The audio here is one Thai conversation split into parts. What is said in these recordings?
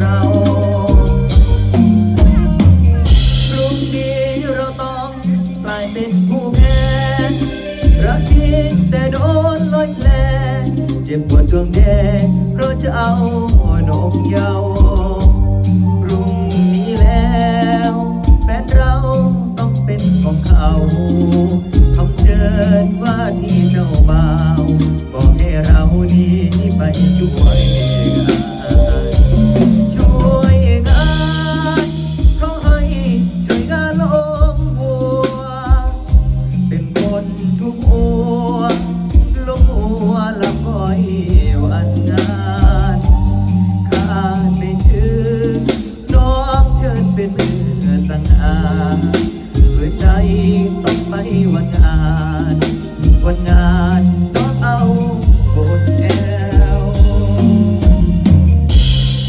เราพรุ่งนี้เราต้องกลายเป็นผู้แพ้รักจริงแต่โดนลอยแผลเจ็บปวดดวงแดงเพราะจะเอานกเยาว์พรุ่งนี้แล้วแฟนเราต้องเป็นของเขาคำเชิญว่าที่เจ้าบ่าวบอกให้เรานี้ไปช่วย เชิญเป็นมือสังอาเพื่อใจต้องไปวันงาน วันงานน้องเอาบทแอว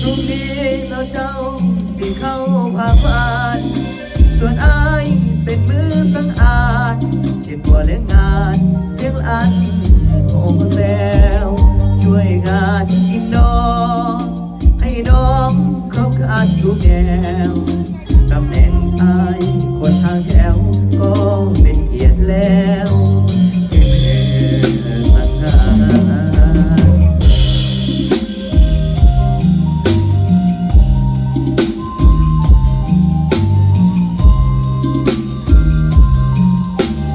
พรุ่งนี้เราเจ้าปีเข้าพาบ้าน ส่วนอายเป็นมือสังอาจเช็ดตัวเลี้ยงงานเสียงอันโอ้แซวช่วยงานกินน้องให้น้องเขาขาดทุกแนวำแหน่งอายคนทางแถวก็เป็นเกียรติแล้วเป็นสังหาร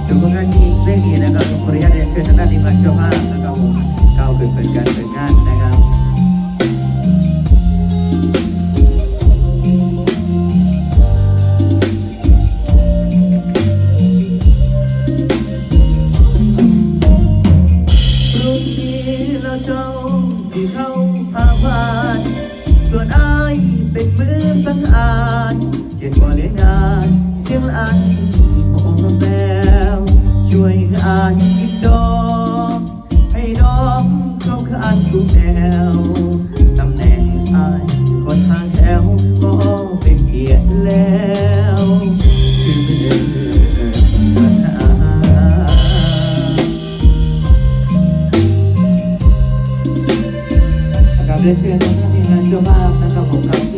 ถึงผลงานที่เพลงนี้นะครับผมขออนุญาตเรียนเชิญทางด้านทีมงานเจ้าภาพนะครับผมก้าวขึ้นเป็นการเปิดงานนะครับ นี้เราเจ้าที่เขาพาวานส่วนอายเป็นมือสังอาจเจ็ดว่าเลี้ยงงานเสียงอัน เรียนเชิญท่านทีมงานเจ้าภาพนะครับผมครับ